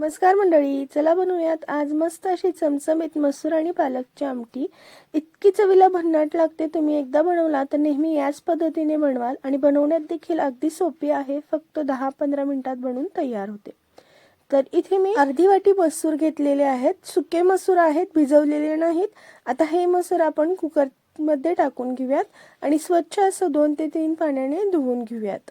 नमस्कार मंडळी चला बनवूयात आज मस्त अशी चमचमीत मसूर आणि पालकची आमटी. इतकी चवीला भन्नाट लागते तुम्ही एकदा बनवला तर नेहमी याच पद्धतीने बनवाल आणि बनवण्यात देखील अगदी सोपी आहे फक्त दहा पंधरा मिनिटात बनवून तयार होते. तर इथे मी अर्धी वाटी मसूर घेतलेले आहेत सुके मसूर आहेत भिजवलेले नाहीत. आता हे मसूर आपण कुकरमध्ये टाकून घेऊयात आणि स्वच्छ असं दोन ते तीन पाण्याने धुवून घेऊयात.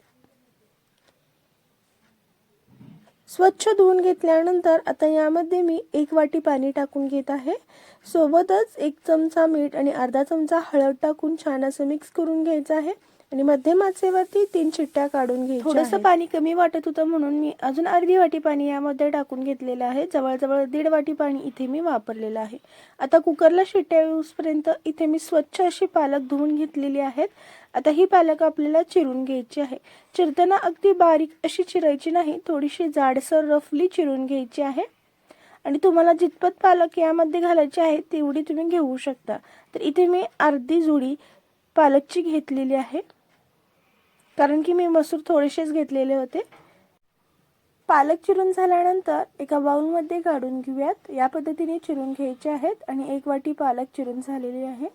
स्वच्छ धुवून घेतल्यानंतर आता यामध्ये मी एक वाटी पाणी टाकून घेत आहे. सोबतच एक चमचा मीठ आणि अर्धा चमचा हळद टाकून छान असं मिक्स करून घ्यायचं आहे. आणि मध्यम आचेवरती तीन चिट्ट्या काढून घ्यायच्या थोडंसं पाणी कमी वाटत होतं म्हणून मी अजून अर्धी वाटी पाणी यामध्ये टाकून घेतलेलं आहे. जवळजवळ दीड वाटी पाणी इथे मी वापरलेलं आहे. आता कुकरला शिट्ट्या येऊसपर्यंत इथे मी स्वच्छ अशी पालक धुवून घेतलेली आहेत. आता ही पालक आपल्याला चिरून घ्यायची आहे. चिरताना अगदी बारीक अशी चिरायची नाही थोडीशी जाडसर रफली चिरून घ्यायची आहे. आणि तुम्हाला जितपत पालक यामध्ये घालायची आहे तेवढी तुम्ही घेऊ शकता. तर इथे मी अर्धी जुडी पालकची घेतलेली आहे. कारण की मी मसूर थोडेसेच घेतलेले होते. पालक चिरून झाल्यानंतर एका बाउलमध्ये काढून घेऊयात. या पद्धतीने चिरून घ्यायचे आहेत आणि एक वाटी पालक चिरून झालेली आहे.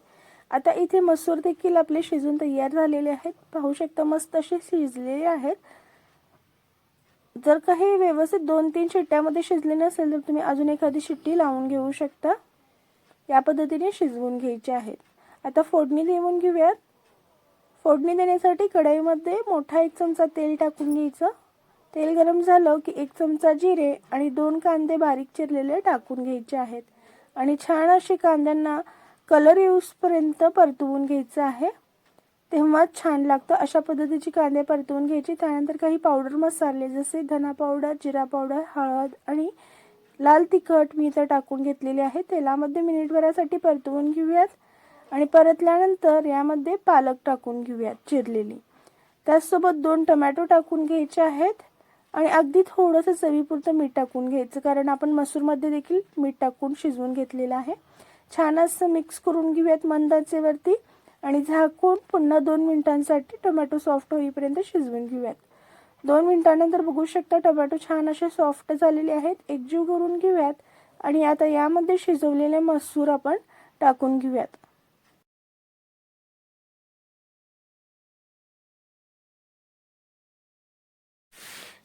आता इथे मसूर देखील आपले शिजून तयार झालेले आहेत. पाहू शकता मस्त असे शिजलेले आहेत. जर काही व्यवस्थित दोन तीन शिट्ट्यामध्ये शिजले नसेल तर तुम्ही अजून एखादी शिट्टी लावून घेऊ शकता. या पद्धतीने शिजवून घ्यायचे आहेत. आता फोडणी देऊन घेऊयात. फोडणी देण्यासाठी कढईमध्ये मोठा एक चमचा तेल टाकून घ्यायचं. तेल गरम झालं की एक चमचा जिरे आणि दोन कांदे बारीक चिरलेले टाकून घ्यायचे आहेत. आणि छान असे कांद्यांना कलर येऊसपर्यंत परतवून घ्यायचं आहे. तेव्हाच छान लागतं अशा पद्धतीची कांदे परतवून घ्यायची. त्यानंतर काही पावडर मसाले जसे धना पावडर जिरा पावडर हळद आणि लाल तिखट मी इथं टाकून घेतलेले आहे. तेलामध्ये मिनिटभरासाठी परतवून घेऊयात. आणि परतल्यानंतर यामध्ये पालक टाकून घेऊयात चिरलेली. त्याचसोबत दोन टमॅटो टाकून घ्यायचे आहेत आणि अगदी थोडंसं चवीपुरतं मीठ टाकून घ्यायचं कारण आपण मसूरमध्ये देखील मीठ टाकून शिजवून घेतलेलं आहे. छान असं मिक्स करून घेऊयात मंदाचेवरती आणि झाकून पुन्हा दोन मिनिटांसाठी टोमॅटो सॉफ्ट होईपर्यंत शिजवून घेऊयात. दोन मिनिटानंतर बघू शकता टोमॅटो छान असे सॉफ्ट झालेले आहेत. एकजीव करून घेऊयात आणि आता यामध्ये शिजवलेले मसूर आपण टाकून घेऊयात.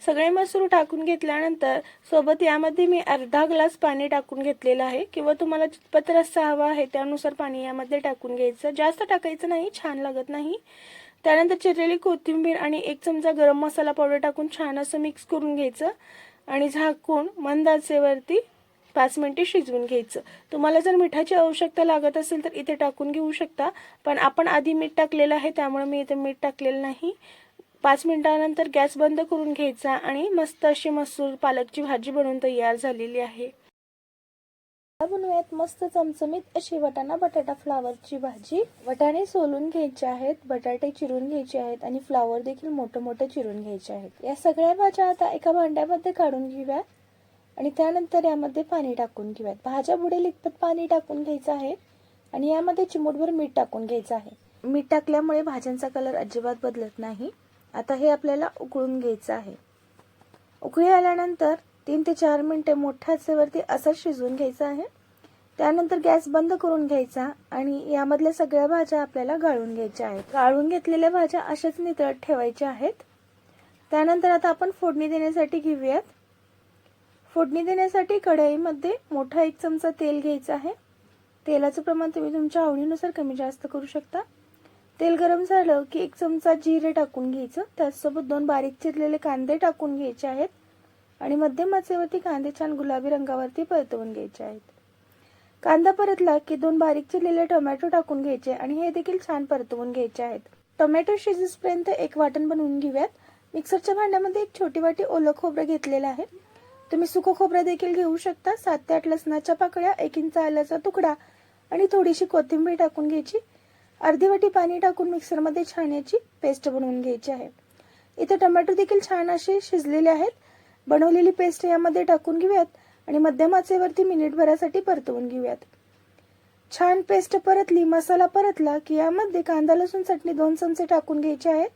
सगळे मसूर टाकून घेतल्यानंतर सोबत यामध्ये मी अर्धा ग्लास पाणी टाकून घेतलेलं आहे. किंवा तुम्हाला जितपत रस्सा हवा आहे त्यानुसार पाणी यामध्ये टाकून घ्यायचं. जास्त टाकायचं नाही छान लागत नाही. त्यानंतर चिरलेली कोथिंबीर आणि एक चमचा गरम मसाला पावडर टाकून छान असं मिक्स करून घ्यायचं. आणि झाकून मंद आचेवरती पाच मिनिटे शिजवून घ्यायचं. तुम्हाला जर मिठाची आवश्यकता लागत असेल तर इथे टाकून घेऊ शकता. पण आपण आधी मीठ टाकलेलं आहे त्यामुळे मी इथे मीठ टाकलेलं नाही. पाच मिनटानंतर गॅस बंद करून घ्यायचा आणि मस्त अशी मसूर पालकची भाजी बनवून तयार झालेली आहे. बनवूयात मस्त चमचमीत अशी वटाणा बटाटा फ्लावरची भाजी. वटाणे सोलून घ्यायचे आहेत बटाटे चिरून घ्यायचे आहेत आणि फ्लावर देखील मोठं मोठं चिरून घ्यायचे आहेत. या सगळ्या भाज्या आता एका भांड्यामध्ये काढून घेऊयात आणि त्यानंतर यामध्ये पाणी टाकून घेऊयात. भाज्या बुडेल इतपत पाणी टाकून घ्यायचं आहे आणि यामध्ये चिमूटभर मीठ टाकून घ्यायचं आहे. मीठ टाकल्यामुळे भाज्यांचा कलर अजिबात बदलत नाही. आता हे आपल्याला उकळून घ्यायचं आहे. उकळी आल्यानंतर तीन ते चार मिनटे मोठ्या आचेवरती असं शिजवून घ्यायचं आहे. त्यानंतर गॅस बंद करून घ्यायचा आणि यामधल्या सगळ्या भाज्या आपल्याला गाळून घ्यायच्या आहेत. गाळून घेतलेल्या भाज्या अशाच नितळत ठेवायच्या आहेत. त्यानंतर आता आपण फोडणी देण्यासाठी घेऊयात. फोडणी देण्यासाठी कढईमध्ये मोठा एक चमचा तेल घ्यायचं आहे. तेलाचं प्रमाण तुम्ही तुमच्या आवडीनुसार कमी जास्त करू शकता. तेल गरम झालं की एक चमचा जिरे टाकून घ्यायचं. त्याचसोबत दोन बारीक चिरलेले कांदे टाकून घ्यायचे आहेत. आणि मध्यम आचेवरती कांदे छान गुलाबी रंगावरती परतवून घ्यायचे आहेत. कांदा परतला की दोन बारीक चिरलेले टोमॅटो टाकून घ्यायचे आणि हे देखील छान परतवून घ्यायचे आहेत. टोमॅटो शिजेसपर्यंत एक वाटण बनवून घेऊयात. मिक्सरच्या भांड्यामध्ये एक छोटी वाटी ओलं खोबरं घेतलेलं आहे. तुम्ही सुकं खोबरं देखील घेऊ शकता. सात ते आठ लसणाच्या पाकळ्या एक इंच आल्याचा तुकडा आणि थोडीशी कोथिंबीर टाकून घ्यायची. अर्धी वाटी पाणी टाकून मिक्सरमध्ये छान याची पेस्ट बनवून घ्यायची आहे. इथे टमॅटो देखील छान असे शिजलेले आहेत. बनवलेली पेस्ट यामध्ये टाकून घेऊयात आणि मध्यम आचेवरती मिनिटभरासाठी परतवून घेऊयात. छान पेस्ट परतली मसाला परतला की यामध्ये कांदा लसूण चटणी दोन चमचे टाकून घ्यायचे आहेत.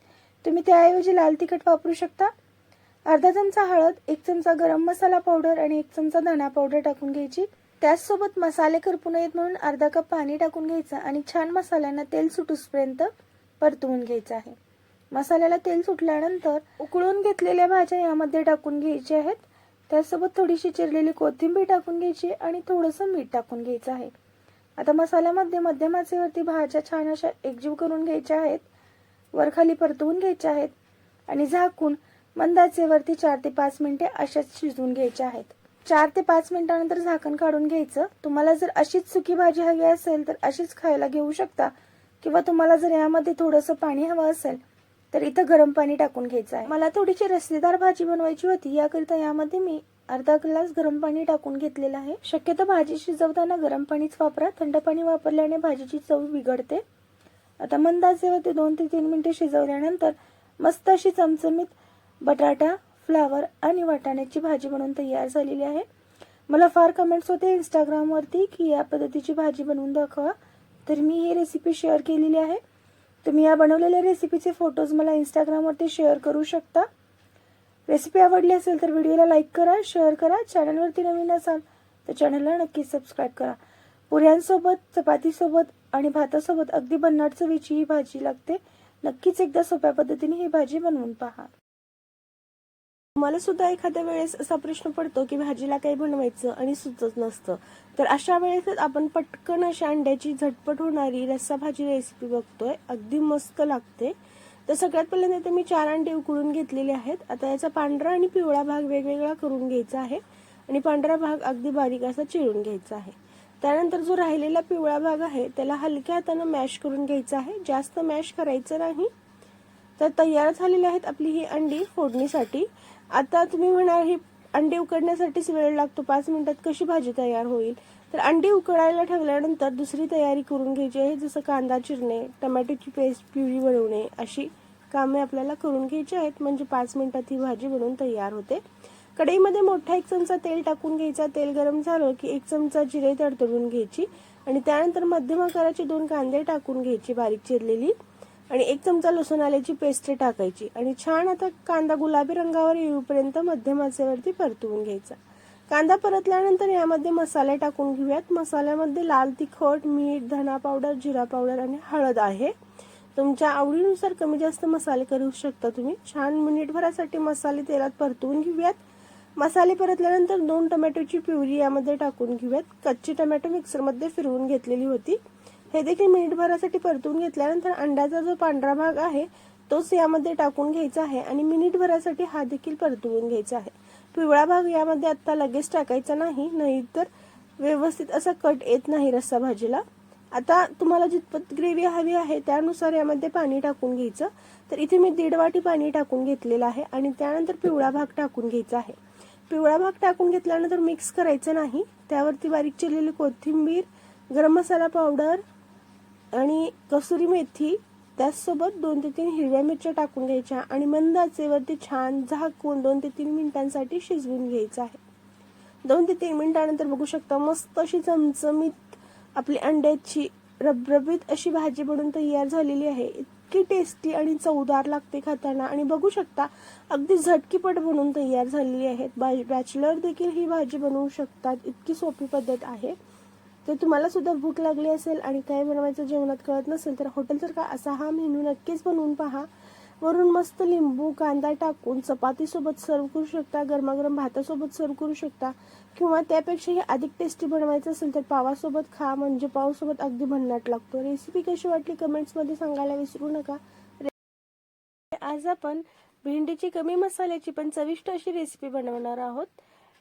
तुम्ही त्याऐवजी लाल तिखट वापरू शकता. अर्धा चमचा हळद एक चमचा गरम मसाला पावडर आणि एक चमचा धणा पावडर टाकून घ्यायची. त्याचसोबत मसाले करपू नयेत म्हणून अर्धा कप पाणी टाकून घ्यायचं आणि छान मसाल्यांना तेल सुटूसपर्यंत परतवून घ्यायचं आहे. मसाल्याला तेल सुटल्यानंतर उकळून घेतलेल्या भाज्या यामध्ये टाकून घ्यायच्या आहेत. त्यासोबत थोडीशी चिरलेली कोथिंबीर टाकून घ्यायची आणि थोडंसं मीठ टाकून घ्यायचं आहे. आता मसाल्यामध्ये मध्यम आचेवरती भाज्या छान अशा एकजीव करून घ्यायच्या आहेत. वरखाली परतवून घ्यायच्या आहेत आणि झाकून मंद आचेवरती चार ते पाच मिनिटे अशाच शिजवून घ्यायच्या आहेत. चार ते पाच मिनिटानंतर झाकण काढून घ्यायचं. तुम्हाला जर अशीच सुकी भाजी हवी असेल तर अशीच खायला घेऊ शकता. किंवा तुम्हाला जर यामध्ये थोडंसं पाणी हवं असेल तर इथं गरम पाणी टाकून घ्यायचं आहे. मला थोडीशी रसलेदार भाजी बनवायची होती. याकरिता यामध्ये मी अर्धा ग्लास गरम पाणी टाकून घेतलेलं आहे. शक्यतो भाजी शिजवताना गरम पाणीच वापरा. थंड पाणी वापरल्याने भाजीची चव बिघडते. आता मंद आचेवरती दोन ते तीन मिनिटे शिजवल्यानंतर मस्त अशी चमचमीत बटाटा फ्लावर आणि वाटाण्याची भाजी बनवून तयार झालेली आहे. मला फार कमेंट्स होते इंस्टाग्रामवरती की या पद्धतीची भाजी बनवून दाखवा. तर मी ही रेसिपी शेअर केलेली आहे. तुम्ही या बनवलेल्या रेसिपीचे फोटोज मला इंस्टाग्रामवरती शेअर करू शकता. रेसिपी आवडली असेल तर व्हिडिओला लाईक करा शेअर करा. चॅनलवरती नवीन असाल तर चॅनलला नक्की सबस्क्राईब करा. पुऱ्यांसोबत चपातीसोबत आणि भातासोबत अगदी भन्नाट चवीची ही भाजी लागते. नक्कीच एकदा सोप्या पद्धतीने ही भाजी बनवून पहा. मला सुद्धा एखाद्या वेळेस असा प्रश्न पडतो की भाजीला काही बनवायचं आणि सुचत नसतं. तर अशा वेळेस आपण पटकन अशा अंड्याची झटपट होणारी रस्सा भाजी रेसिपी बघतोय. अगदी मस्त लागते. तर सगळ्यात पहिल्यांदा इथे मी चार अंडे उकळून घेतलेले आहेत. आता याचा पांढरा आणि पिवळा भाग वेगवेगळा करून घ्यायचा आहे. आणि पांढरा भाग अगदी बारीक असा चिरून घ्यायचा आहे. त्यानंतर जो राहिलेला पिवळा भाग आहे त्याला हलक्या हातानं मॅश करून घ्यायचा आहे. जास्त मॅश करायचं नाही. तर तयार झालेली आहेत आपली ही अंडी फोडणीसाठी. आता तुम्ही म्हणाल ही अंडी उकडण्यासाठीच वेळ लागतो पाच मिनिटात कशी भाजी तयार होईल? तर अंडी उकडायला ठेवल्यानंतर दुसरी तयारी करून घ्यायची आहे जसं कांदा चिरणे टमॅटोची पेस्ट प्युरी बनवणे अशी कामे आपल्याला करून घ्यायची आहेत. म्हणजे पाच मिनिटात ही भाजी बनवून तयार होते. कढईमध्ये मोठा एक चमचा तेल टाकून घ्यायचा. तेल गरम झालं की एक चमचा जिरे तडतडून घ्यायची. आणि त्यानंतर मध्यम आकाराचे दोन कांदे टाकून घ्यायची बारीक चिरलेली. आणि एक चमचा लसूण आल्याची पेस्ट टाकायची. आणि छान आता कांदा गुलाबी रंगावर येऊपर्यंत मध्यम आचेवरती परतवून घ्यायचा. कांदा परतल्यानंतर यामध्ये मसाले टाकून घेऊयात. मसाल्यामध्ये लाल तिखट मीठ धना पावडर जिरा पावडर आणि हळद आहे. तुमच्या आवडीनुसार कमी जास्त मसाले करू शकता तुम्ही. छान मिनिटभरासाठी मसाले तेलात परतवून घेऊयात. मसाले परतल्यानंतर दोन टोमॅटोची प्युरी यामध्ये टाकून घेऊयात. कच्ची टोमॅटो मिक्सरमध्ये फिरवून घेतलेली होती. हे देखील मिनिटभरासाठी परतून घेतल्यानंतर अंड्याचा जो पांढरा भाग आहे तोच यामध्ये टाकून घ्यायचा आहे आणि मिनिटभरासाठी हा देखील परतवून घ्यायचा आहे. पिवळा भाग यामध्ये आत्ता लगेच टाकायचा नाही नाहीतर व्यवस्थित असा कट येत नाही रस्सा भाजीला. आता तुम्हाला जितपत ग्रेव्ही हवी आहे त्यानुसार यामध्ये पाणी टाकून घ्यायचं. तर इथे मी दीड वाटी पाणी टाकून घेतलेलं आहे आणि त्यानंतर पिवळा भाग टाकून घ्यायचा आहे. पिवळा भाग टाकून घेतल्यानंतर मिक्स करायचं नाही. त्यावरती बारीक चिरलेली कोथिंबीर गरम मसाला पावडर आणि कसुरी मेथी त्याचसोबत दोन ते तीन हिरव्या मिरच्या टाकून घ्यायच्या आणि मंद आचेवरती छान झाकून दोन ते तीन मिनिटांसाठी शिजवून घ्यायचं आहे. दोन ते तीन मिनिटानंतर बघू शकता मस्त अशी चमचमीत आपली अंड्याची रबरबीत अशी भाजी बनून तयार झालेली आहे. इतकी टेस्टी आणि चवदार लागते खाताना आणि बघू शकता अगदी झटकीपट बनवून तयार झालेली आहेत बॅचलर देखील ही भाजी बनवू शकतात. इतकी सोपी पद्धत आहे. तर तुम्हाला सुद्धा भूक लागली असेल आणि काय बनवायचं जेवणात कळत नसेल तर हॉटेलसारखा असा हा मेनू नक्कीच बनवून पहा. वरून मस्त लिंबू कांदा टाकून चपातीसोबत सर्व करू शकता गरमागरम भातासोबत सर्व करू शकता. किंवा त्यापेक्षाही अधिक टेस्टी बनवायचं असेल तर पावासोबत खा म्हणजे पावसोबत अगदी भन्नाट लागतो. रेसिपी कशी वाटली कमेंट्समध्ये सांगायला विसरू नका. आज आपण भेंडीची कमी मसाल्याची पण चविष्ट अशी रेसिपी बनवणार आहोत.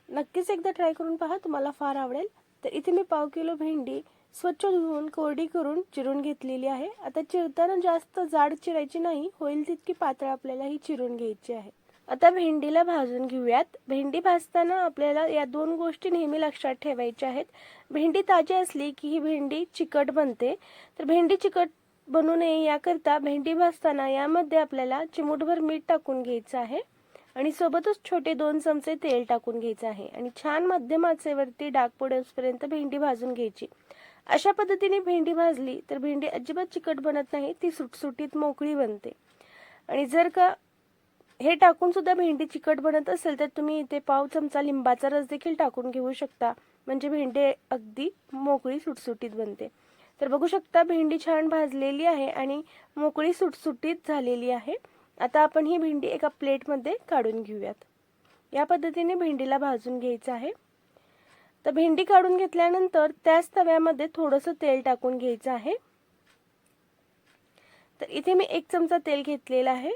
नक्कीच एकदा ट्राय करून पहा तुम्हाला फार आवडेल. तर इथे मी पाव किलो भेंडी स्वच्छ धुवून कोरडी करून चिरून घेतलेली आहे. आता चिरताना जास्त जाड चिरायची नाही होईल तितकी पातळ आपल्याला ही चिरून घ्यायची आहे. आता भेंडीला भाजून घेऊयात. भेंडी भाजताना आपल्याला या दोन गोष्टी नेहमी लक्षात ठेवायच्या आहेत. भेंडी ताजी असली की ही भेंडी चिकट बनते. तर भेंडी चिकट बनू नये याकरता भेंडी भाजताना यामध्ये आपल्याला चिमूटभर मीठ टाकून घ्यायचं आहे. आणि सोबतच छोटे दोन चमचे तेल टाकून घ्यायचं आहे. आणि छान मध्यम आचेवरती डाग पडेपर्यंत भेंडी भाजून घ्यायची. अशा पद्धतीने भेंडी भाजली तर भेंडी अजिबात चिकट बनत नाही ती सुटसुटीत मोकळी बनते. आणि जर का हे टाकून सुद्धा भेंडी चिकट बनत असेल तर तुम्ही इथे पाव चमचा लिंबाचा रस देखील टाकून घेऊ शकता. म्हणजे भेंडी अगदी मोकळी सुटसुटीत बनते. तर बघू शकता भेंडी छान भाजलेली आहे आणि मोकळी सुटसुटीत झालेली आहे. आता आपण ही भेंडी एका प्लेटमध्ये काढून घेऊयात. या पद्धतीने भेंडीला भाजून घ्यायचं आहे. तर भेंडी काढून घेतल्यानंतर त्याच तव्यामध्ये थोडंसं तेल टाकून घ्यायचं आहे. तर इथे मी एक चमचा तेल घेतलेला आहे.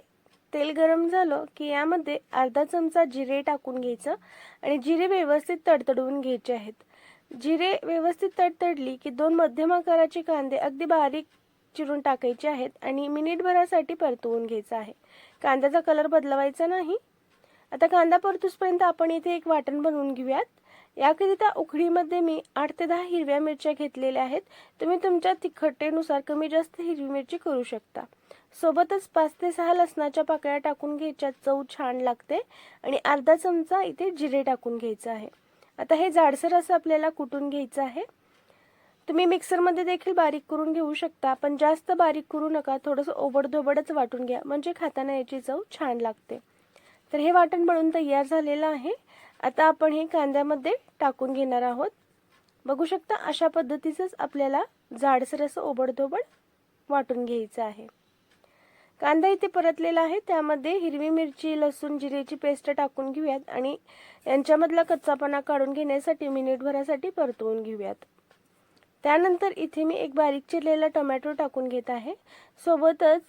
तेल गरम झालं की यामध्ये अर्धा चमचा जिरे टाकून घ्यायचं आणि जिरे व्यवस्थित तडतडवून घ्यायचे आहेत. जिरे व्यवस्थित तडतडली की दोन मध्यम आकाराचे कांदे अगदी बारीक चिरून टाकायचे आहेत आणि मिनिटभरासाठी परतवून घ्यायचं आहे. कांद्याचा कलर बदलवायचा नाही. आता कांदा परतूसपर्यंत आपण इथे एक वाटण बनवून घेऊयात. याकरिता उकडीमध्ये मी आठ ते दहा हिरव्या मिरच्या घेतलेल्या आहेत. तुम्ही तुमच्या तिखटेनुसार कमी जास्त हिरवी मिरची करू शकता. सोबतच पाच ते सहा लसणाच्या पाकळ्या टाकून घ्यायच्या चव छान लागते आणि अर्धा चमचा इथे जिरे टाकून घ्यायचं आहे. आता हे जाडसर असं आपल्याला कुटून घ्यायचं आहे. तुम्ही मिक्सरमध्ये देखील बारीक करून घेऊ शकता पण जास्त बारीक करू नका थोडंसं ओबडधोबडच वाटून घ्या म्हणजे खाताना याची चव छान लागते. तर हे वाटण बनून तयार झालेलं आहे. आता आपण हे कांद्यामध्ये टाकून घेणार आहोत. बघू शकता अशा पद्धतीचंच आपल्याला जाडसर असं ओबडधोबड वाटून घ्यायचं आहे. कांदा इथे परतलेला आहे त्यामध्ये हिरवी मिरची लसूण जिरेची पेस्ट टाकून घेऊयात आणि यांच्यामधला कच्चापणा काढून घेण्यासाठी मिनिटभरासाठी परतवून घेऊयात. त्यानंतर इथे मी एक बारीक चिरलेला टोमॅटो टाकून घेत आहे. सोबतच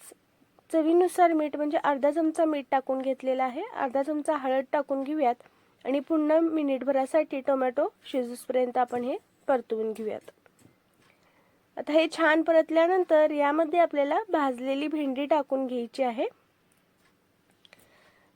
चवीनुसार मीठ म्हणजे अर्धा चमचा मीठ टाकून घेतलेला आहे. अर्धा चमचा हळद टाकून घेऊयात आणि पुन्हा मिनिटभरासाठी टोमॅटो शिजूसपर्यंत आपण हे परतवून घेऊयात. आता हे छान परतल्यानंतर यामध्ये आपल्याला भाजलेली भेंडी टाकून घ्यायची आहे.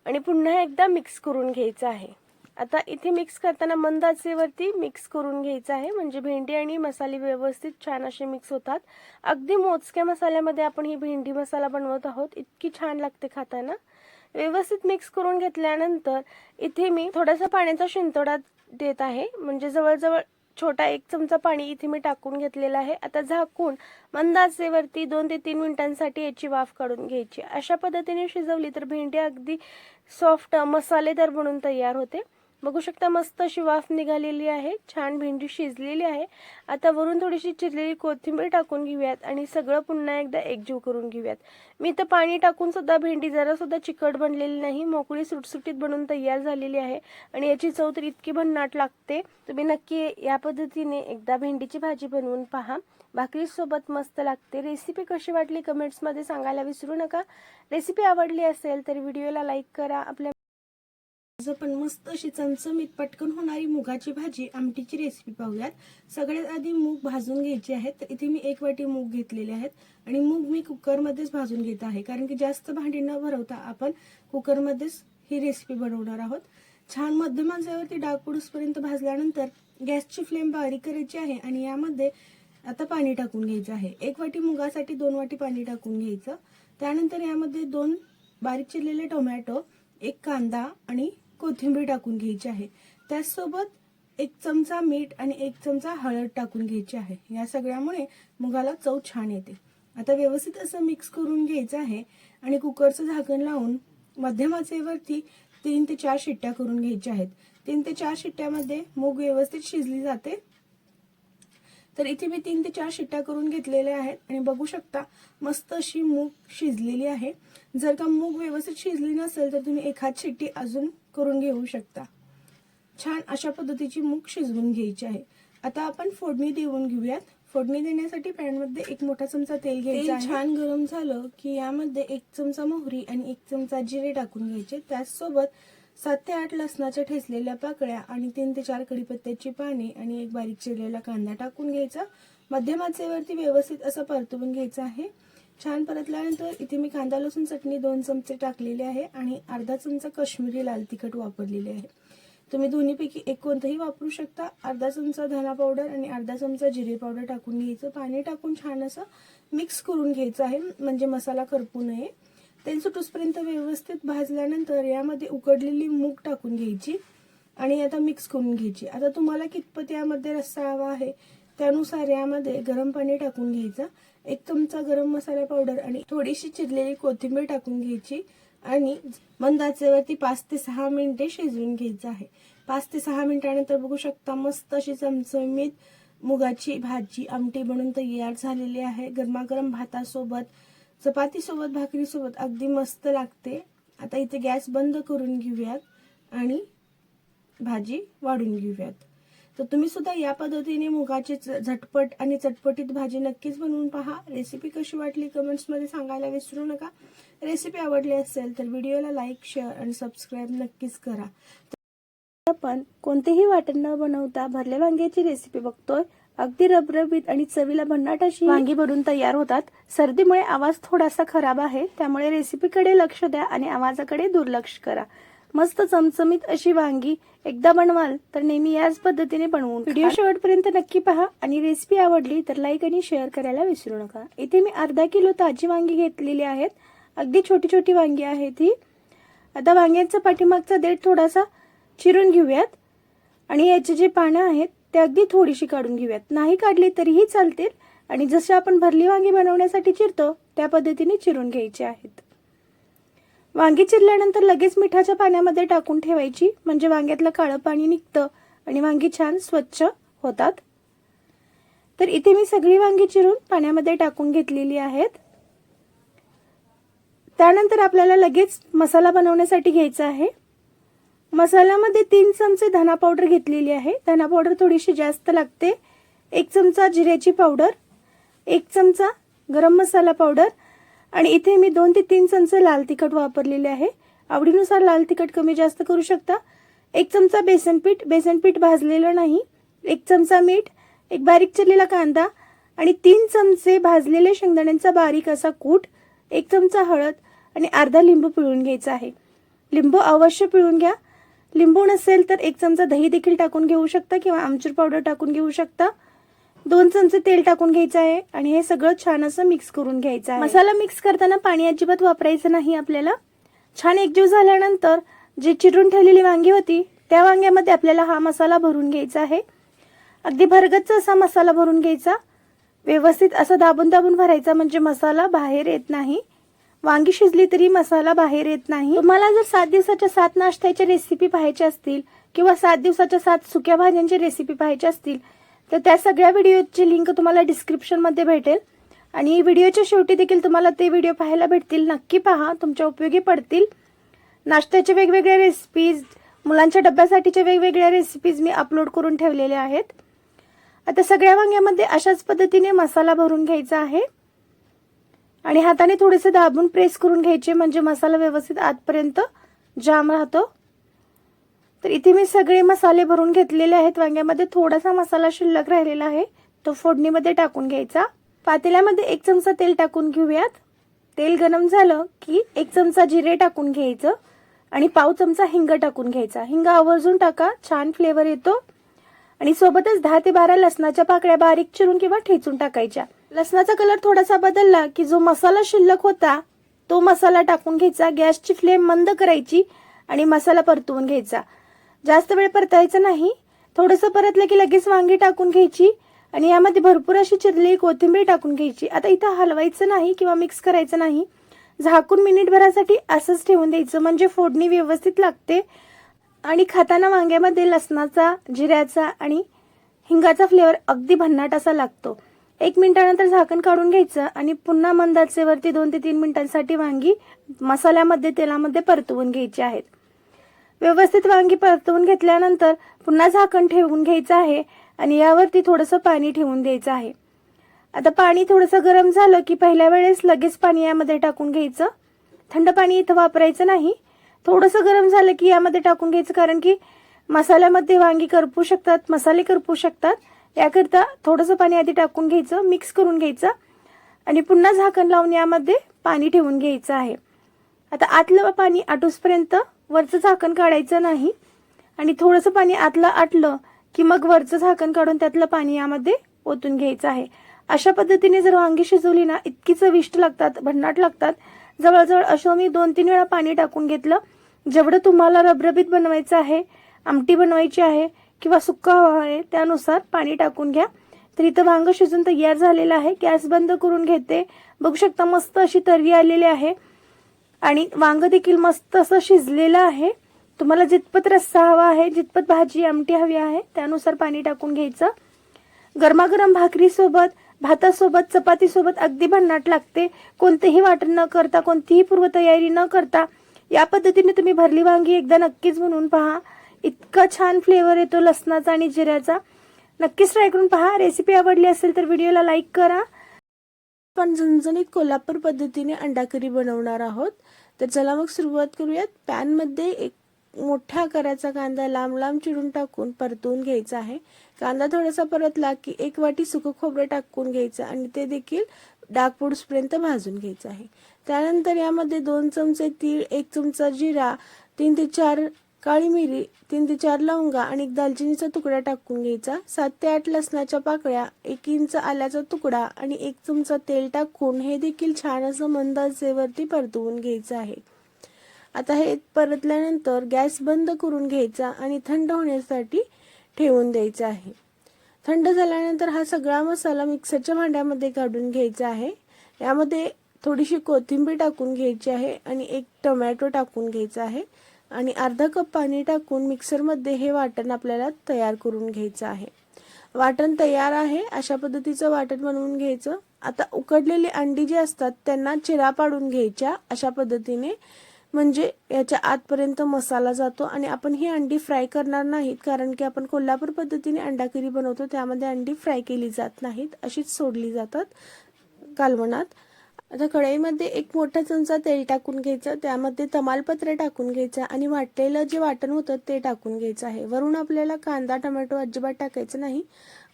आणि पुन्हा एकदा मिक्स करून घ्यायचं आहे. आता इथे मिक्स करताना मंद आचेवरती मिक्स करून घ्यायचं आहे. म्हणजे भेंडी आणि मसाले व्यवस्थित छान असे मिक्स होतात. अगदी मोजक्या मसाल्यामध्ये आपण ही भेंडी मसाला बनवत आहोत. इतकी छान लागते खाताना. व्यवस्थित मिक्स करून घेतल्यानंतर इथे मी थोडासा पाण्याचा शिंतोडा देत आहे. म्हणजे जवळजवळ छोटा एक चमचा पाणी इथे मी टाकून घेतलेला आहे. आता झाकून मंद आचेवरती दोन ते तीन मिनिटांसाठी याची वाफ काढून घ्यायची. अशा पद्धतीने शिजवली तर भेंडी अगदी सॉफ्ट मसालेदार बनून तयार होते. बघू शकता मस्त अशी वाफ निघालेली आहे. छान भेंडी शिजलेली आहे. आता वरून थोडीशी चिरलेली कोथिंबीर टाकून घेऊयात आणि सगळं पुन्हा एकदा एकजीव करून घेऊयात. मी तर पाणी टाकून सुद्धा भेंडी जरा सुद्धा चिकट बनलेली नाही. मोकळी सुटसुटीत बनून तयार झालेली आहे आणि याची चव तर इतकी भन्नाट लागते. तुम्ही नक्की या पद्धतीने एकदा भेंडीची भाजी बनवून पहा. भाकरीसोबत मस्त लागते. रेसिपी कशी वाटली कमेंट्समध्ये सांगायला विसरू नका. रेसिपी आवडली असेल तर व्हिडिओला लाईक करा. आपल्या पण मस्त अशी चमचमीत पटकन होणारी मुगाची भाजी आमटीची रेसिपी पाहूयात. सगळ्यात आधी मूग भाजून घ्यायचे आहेत. तर इथे मी एक वाटी मूग घेतलेले आहेत. आणि मूग मी कुकरमध्येच भाजून घेत आहे. कारण की जास्त भांडी न भरवता आपण कुकरमध्येच ही रेसिपी बनवणार आहोत. छान मध्यम आचेवरती डाग भाजल्यानंतर गॅसची फ्लेम बारीक करायची आहे आणि यामध्ये आता पाणी टाकून घ्यायचं आहे. एक वाटी मुगासाठी दोन वाटी पाणी टाकून घ्यायचं. त्यानंतर यामध्ये दोन बारीक चिरलेले टोमॅटो एक कांदा आणि कोथिंबीर टाकून घ्यायची आहे. त्याचसोबत एक चमचा मीठ आणि एक चमचा हळद टाकून घ्यायची आहे. या सगळ्यामुळे मुगाला चव छान येते. आता व्यवस्थित असं मिक्स करून घ्यायचं आहे आणि कुकरचं झाकण लावून मध्यमाचेवरती तीन ते चार शिट्ट्या करून घ्यायच्या आहेत. तीन ते चार शिट्ट्यामध्ये मूग व्यवस्थित शिजली जाते. तर इथे मी तीन ते चार शिट्ट्या करून घेतलेल्या आहेत आणि बघू शकता मस्त अशी मूग शिजलेली आहे. जर का मूग व्यवस्थित शिजली नसेल तर तुम्ही एखाद शिट्टी अजून करून घेऊ शकता. छान अशा पद्धतीची मूग शिजवून घ्यायची आहे. आता आपण फोडणी देऊन घेऊयात. फोडणी देण्यासाठी पॅनमध्ये एक मोठा चमचा तेल घ्यायचं. छान गरम झालं की यामध्ये एक चमचा मोहरी आणि एक चमचा जिरे टाकून घ्यायचे. त्याचसोबत सात ते आठ लसणाच्या ठेचलेल्या पाकळ्या आणि तीन ते चार कढीपत्त्याची पाने आणि एक बारीक चिरलेला कांदा टाकून घ्यायचा. मध्यम आचेवरती व्यवस्थित असं परतवून घ्यायचं आहे. छान परतल्यानंतर इथे मी कांदा लसूण चटणी दोन चमचे टाकलेले आहे आणि अर्धा चमचा कश्मीरी लाल तिखट वापरलेले आहे. तुम्ही दोन्हीपैकी एक कोणतंही वापरू शकता. अर्धा चमचा धना पावडर आणि अर्धा चमचा जिरे पावडर टाकून घ्यायचं. पाणी टाकून छान असं मिक्स करून घ्यायचं आहे म्हणजे मसाला करपू नये. तेल सुटूसपर्यंत व्यवस्थित भाजल्यानंतर यामध्ये उकडलेली मूग टाकून घ्यायची आणि आता मिक्स करून घ्यायची. आता तुम्हाला कितपत यामध्ये रस्सा हवा आहे त्यानुसार यामध्ये गरम पाणी टाकून घ्यायचं. एक चमचा गरम मसाला पावडर आणि थोडीशी चिरलेली कोथिंबीर टाकून घ्यायची. आणि मंद आचेवरती पाच ते सहा मिनिटे शिजवून घ्यायचं आहे. पाच ते सहा मिनिटानंतर बघू शकता मस्त अशी चमचमीत मुगाची भाजी आमटी बनून तयार झालेली आहे. गरमागरम भातासोबत चपातीसोबत भाकरीसोबत अगदी मस्त लागते. आता इथे गॅस बंद करून घेऊयात आणि भाजी वाढून घेऊयात. तर तुम्ही सुद्धा या पद्धतीने मुगाची झटपट आणि चटपटीत भाजी नक्कीच बनवून पहा. रेसिपी कशी वाटली कमेंट्समध्ये सांगायला विसरू नका. रेसिपी आवडली असेल तर व्हिडिओला लाईक शेअर आणि सबस्क्राईब नक्कीच करा. आपण कोणतेही वाटण न बनवता भरले वांग्याची रेसिपी बघतोय. अगदी रबरबीत आणि चवीला भन्नाट अशी वांगी भरून तयार होतात. सर्दीमुळे आवाज थोडासा खराब आहे. त्यामुळे रेसिपीकडे लक्ष द्या आणि आवाजाकडे दुर्लक्ष करा. मस्त चमचमीत अशी वांगी एकदा बनवाल तर नेहमी याच पद्धतीने बनवून व्हिडिओ शेवटपर्यंत नक्की पहा आणि रेसिपी आवडली तर लाईक आणि शेअर करायला विसरू नका. इथे मी अर्धा किलो ताजी वांगी घेतलेली आहेत. अगदी छोटी छोटी वांगी आहेत ही. आता वांग्यांचा पाठीमागचा देठ थोडासा चिरून घेऊयात. आणि याचे जे पानं आहेत ते अगदी थोडीशी काढून घेऊयात. नाही काढली तरीही चालतील. आणि जसे आपण भरली वांगी बनवण्यासाठी चिरतो त्या पद्धतीने चिरून घ्यायची आहेत. वांगी चिरल्यानंतर लगेच मिठाच्या पाण्यामध्ये टाकून ठेवायची. म्हणजे वांग्यातलं काळं पाणी निघतं आणि वांगी छान स्वच्छ होतात. तर इथे मी सगळी वांगी चिरून पाण्यामध्ये टाकून घेतलेली आहेत. त्यानंतर आपल्याला लगेच मसाला बनवण्यासाठी घ्यायचा आहे. मसाल्यामध्ये तीन चमचे धना पावडर घेतलेली आहे. धना पावडर थोडीशी जास्त लागते. एक चमचा जिऱ्याची पावडर एक चमचा गरम मसाला पावडर आणि इथे मी दोन ते तीन चमचे लाल तिखट वापरलेले आहे. आवडीनुसार लाल तिखट कमी जास्त करू शकता. एक चमचा बेसन पीठ बेसन पीठ भाजलेलं नाही. एक चमचा मीठ एक बारीक चिरलेला कांदा आणि तीन चमचे भाजलेले शेंगदाण्यांचा बारीक असा कूट एक चमचा हळद आणि अर्धा लिंबू पिळून घ्यायचा आहे. लिंबू अवश्य पिळून घ्या. लिंबू नसेल तर एक चमचा दही देखील टाकून घेऊ शकता किंवा आमचूर पावडर टाकून घेऊ शकता. दोन चमचे तेल टाकून घ्यायचं आहे आणि हे सगळं छान असं मिक्स करून घ्यायचं आहे. मसाला मिक्स करताना पाणी अजिबात वापरायचं नाही आपल्याला. छान एकजीव झाल्यानंतर जी चिरून ठेवलेली वांगी होती त्या वांग्यामध्ये आपल्याला हा मसाला भरून घ्यायचा आहे. अगदी भरगच्च असा मसाला भरून घ्यायचा. व्यवस्थित असं दाबून दाबून भरायचा म्हणजे मसाला बाहेर येत नाही. वांगी शिजली तरी मसाला बाहेर येत नाही. तुम्हाला जर सात दिवसाच्या सात नाश्त्याच्या रेसिपी पाहायच्या असतील किंवा सात दिवसाच्या सात सुक्या भाज्यांची रेसिपी पाहायच्या असतील तर त्या सगळ्या व्हिडिओची लिंक तुम्हाला डिस्क्रिप्शनमध्ये भेटेल. आणि व्हिडिओच्या शेवटी देखील तुम्हाला ते व्हिडिओ पाहायला भेटतील. नक्की पहा तुमच्या उपयोगी पडतील. नाश्त्याच्या वेगवेगळ्या रेसिपीज मुलांच्या डब्यासाठीच्या वेगवेगळ्या रेसिपीज मी अपलोड करून ठेवलेल्या आहेत. आता सगळ्या वांग्यामध्ये अशाच पद्धतीने मसाला भरून घ्यायचा आहे. आणि हाताने थोडेसे दाबून प्रेस करून घ्यायचे म्हणजे मसाला व्यवस्थित आतपर्यंत जाम राहतो. तर इथे मी सगळे मसाले भरून घेतलेले आहेत. वांग्यामध्ये थोडासा मसाला शिल्लक राहिलेला आहे. तो फोडणीमध्ये टाकून घ्यायचा. पातेल्यामध्ये एक चमचा तेल टाकून घेऊयात. तेल गरम झालं की एक चमचा जिरे टाकून घ्यायचं आणि पाव चमचा हिंग टाकून घ्यायचा. हिंग आवर्जून टाका. छान फ्लेवर येतो. आणि सोबतच दहा ते बारा लसणाच्या पाकळ्या बारीक चिरून किंवा ठेचून टाकायच्या. लसणाचा कलर थोडासा बदलला की जो मसाला शिल्लक होता तो मसाला टाकून घ्यायचा. गॅसची फ्लेम मंद करायची आणि मसाला परतवून घ्यायचा. जास्त वेळ परतायचं नाही. थोडंसं परतलं की लगेच वांगी टाकून घ्यायची आणि यामध्ये भरपूर अशी चिरलेली कोथिंबीर टाकून घ्यायची. आता इथं हलवायचं नाही किंवा मिक्स करायचं नाही. झाकून मिनिटभरासाठी असंच ठेवून द्यायचं. म्हणजे फोडणी व्यवस्थित लागते. आणि खाताना वांग्यामध्ये लसणाचा जिऱ्याचा आणि हिंगाचा फ्लेवर अगदी भन्नाट असा लागतो. एक मिनिटानंतर झाकण काढून घ्यायचं आणि पुन्हा मंदाचेवरती दोन ते तीन मिनिटांसाठी वांगी मसाल्यामध्ये तेलामध्ये परतवून घ्यायची आहेत. व्यवस्थित वांगी परतवून घेतल्यानंतर पुन्हा झाकण ठेवून घ्यायचं आहे आणि यावरती थोडंसं पाणी ठेवून द्यायचं आहे. आता पाणी थोडंसं गरम झालं की पहिल्या वेळेस लगेच पाणी यामध्ये टाकून घ्यायचं. थंड पाणी इथं वापरायचं नाही. थोडंसं गरम झालं की यामध्ये टाकून घ्यायचं कारण की मसाल्यामध्ये वांगी करपू शकतात मसाले करपू शकतात. याकरिता थोडंसं पाणी आधी टाकून घ्यायचं मिक्स करून घ्यायचं आणि पुन्हा झाकण लावून यामध्ये पाणी ठेवून घ्यायचं आहे. आता आतलं पाणी आटूसपर्यंत वरचं झाकण काढायचं नाही. आणि थोडंसं पाणी आतलं आटलं की मग वरचं झाकण काढून त्यातलं पाणी यामध्ये ओतून घ्यायचं आहे. अशा पद्धतीने जर वांगी शिजवली ना इतकी चविष्ट लागतात भन्नाट लागतात. जवळजवळ असं मी दोन तीन वेळा पाणी टाकून घेतलं. जेवढं तुम्हाला रबरबीत बनवायचं आहे आमटी बनवायची आहे किंवा सुक्का हवा आहे त्यानुसार पाणी टाकून घ्या. तर इथं वांग शिजून तयार झालेलं आहे. गॅस बंद करून घेते. बघू शकता मस्त अशी तर्री आलेली आहे. आणि वांग देखील मस्त असं शिजलेलं आहे. तुम्हाला जितपत रस्सा हवा आहे जितपत भाजी आमटी हवी आहे त्यानुसार पाणी टाकून घ्यायचं. गरमागरम भाकरीसोबत भातासोबत चपातीसोबत अगदी भन्नाट लागते. कोणतेही वाटण न करता कोणतीही पूर्वतयारी न करता या पद्धतीने तुम्ही भरली वांगी एकदा नक्कीच बनवून पहा. इतका छान फ्लेवर येतो लसणाचा आणि जिऱ्याचा. नक्कीच ट्राय करून पहा. रेसिपी आवडली असेल तर व्हिडिओला लाईक करा. पण झणझणीत कोल्हापूर पद्धतीने अंडा करी बनवणार आहोत. तर चला मग सुरुवात करूयात. पॅनमध्ये एक मोठा आकाराचा कांदा लांब लांब चिरून टाकून परतून घ्यायचा आहे. कांदा थोडासा परतला की एक वाटी सुकं खोबरं टाकून घ्यायचं आणि ते देखील डाग पुड्सपर्यंत भाजून घ्यायचं आहे. त्यानंतर यामध्ये दोन चमचे तीळ एक चमचा जिरा तीन ते चार काळी मिरी तीन ते चार लवंगा आणि एक दालचिनीचा तुकडा टाकून घ्यायचा. सात ते आठ लसणाच्या पाकळ्या एक इंच आल्याचा तुकडा आणि एक चमचा तेल टाकून हे देखील छान असं मंदाजेवरती परतवून घ्यायचं आहे. आता हे परतल्यानंतर गॅस बंद करून घ्यायचा आणि थंड होण्यासाठी ठेवून द्यायचा आहे. थंड झाल्यानंतर हा सगळा मसाला मिक्सरच्या भांड्यामध्ये काढून घ्यायचा आहे. यामध्ये थोडीशी कोथिंबीर टाकून घ्यायची आहे आणि एक टोमॅटो टाकून घ्यायचा आहे. आणि अर्धा कप पाणी टाकून मिक्सरमध्ये हे वाटण आपल्याला तयार करून घ्यायचं आहे. वाटण तयार आहे अशा पद्धतीचं वाटण बनवून घ्यायचं. आता उकडलेली अंडी जी असतात त्यांना चिरा पाडून घ्यायच्या अशा पद्धतीने. म्हणजे याच्या आतपर्यंत मसाला जातो आणि आपण ही अंडी फ्राय करणार नाहीत कारण की आपण कोल्हापूर पद्धतीने अंडा करी बनवतो त्यामध्ये अंडी फ्राय केली जात नाहीत अशीच सोडली जातात कालवणात. आता कढईमध्ये एक मोठा चमचा तेल टाकून घ्यायचं त्यामध्ये तमालपत्र टाकून घ्यायचं आणि वाटलेलं जे वाटण होतं ते टाकून घ्यायचं आहे. वरून आपल्याला कांदा टोमॅटो अजिबात टाकायचं नाही.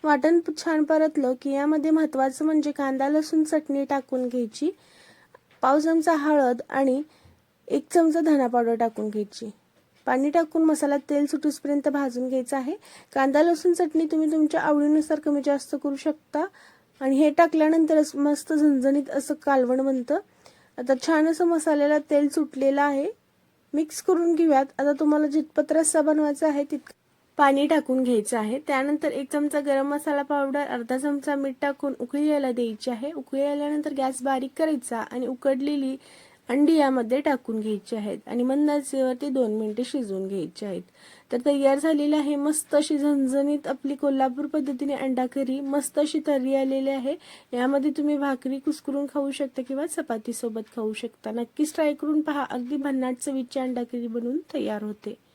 वाटण छान परतलं की यामध्ये महत्त्वाचं म्हणजे कांदा लसूण चटणी टाकून घ्यायची. पाव चमचा हळद आणि एक चमचा धना पावडर टाकून घ्यायची. पाणी टाकून मसाला तेल सुटूसपर्यंत भाजून घ्यायचा आहे. कांदा लसूण चटणी तुम्ही तुमच्या आवडीनुसार कमी जास्त करू शकता. आणि हे टाकल्यानंतरच मस्त झणझणीत असं कालवण बनतं. आता छान असं मसाल्याला तेल सुटलेलं आहे. मिक्स करून घेऊयात. आता तुम्हाला जितपत रस्सा बनवायचा आहे तितकं पाणी टाकून घ्यायचं आहे. त्यानंतर एक चमचा गरम मसाला पावडर अर्धा चमचा मीठ टाकून उकळी यायला द्यायची आहे. उकळी आल्यानंतर गॅस बारीक करायचा आणि उकडलेली अंडी यामध्ये टाकून घ्यायची आहेत. आणि मंदाचेवरती दोन मिनिटे शिजवून घ्यायची आहेत. तर तयार झालेली आहे. मस्त अशी झणझणीत आपली कोल्हापूर पद्धतीने अंडा करी मस्त अशी तर्री आलेली आहे. यामध्ये तुम्ही भाकरी कुस्करून खाऊ शकता किंवा चपातीसोबत खाऊ शकता. नक्कीच ट्राय करून पहा. अगदी भन्नाट चवीची अंडा करी बनवून तयार होते.